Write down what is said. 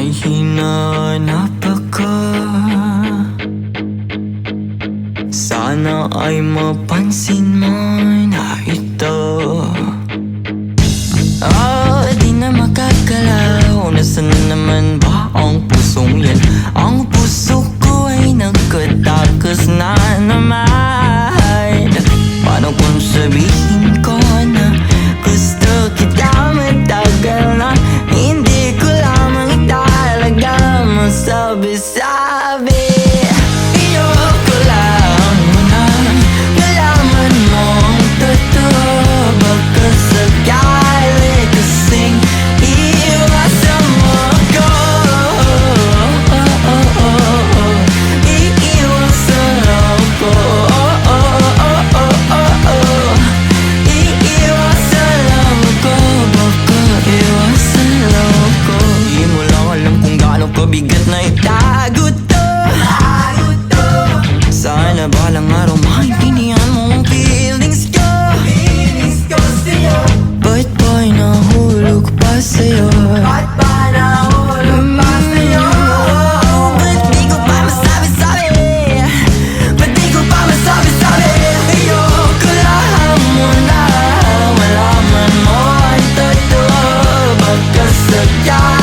May hinanap ako Sana ay mapansin mo na ito. Oh, di na makakalaw. Nasaan na naman ba ang pusong yan? Kabigat na itago to Sana balang araw maintindihan mo ang feelings ko Feelings ko sa'yo Ba't ba'y nahulog pa sa'yo? Ba't ba nahulog pa sa'yo? Ba't di ko pa masabi-sabi? Ba't di ko pa masabi-sabi? Ayoko lang muna Malaman mo ang totoo Baka sakali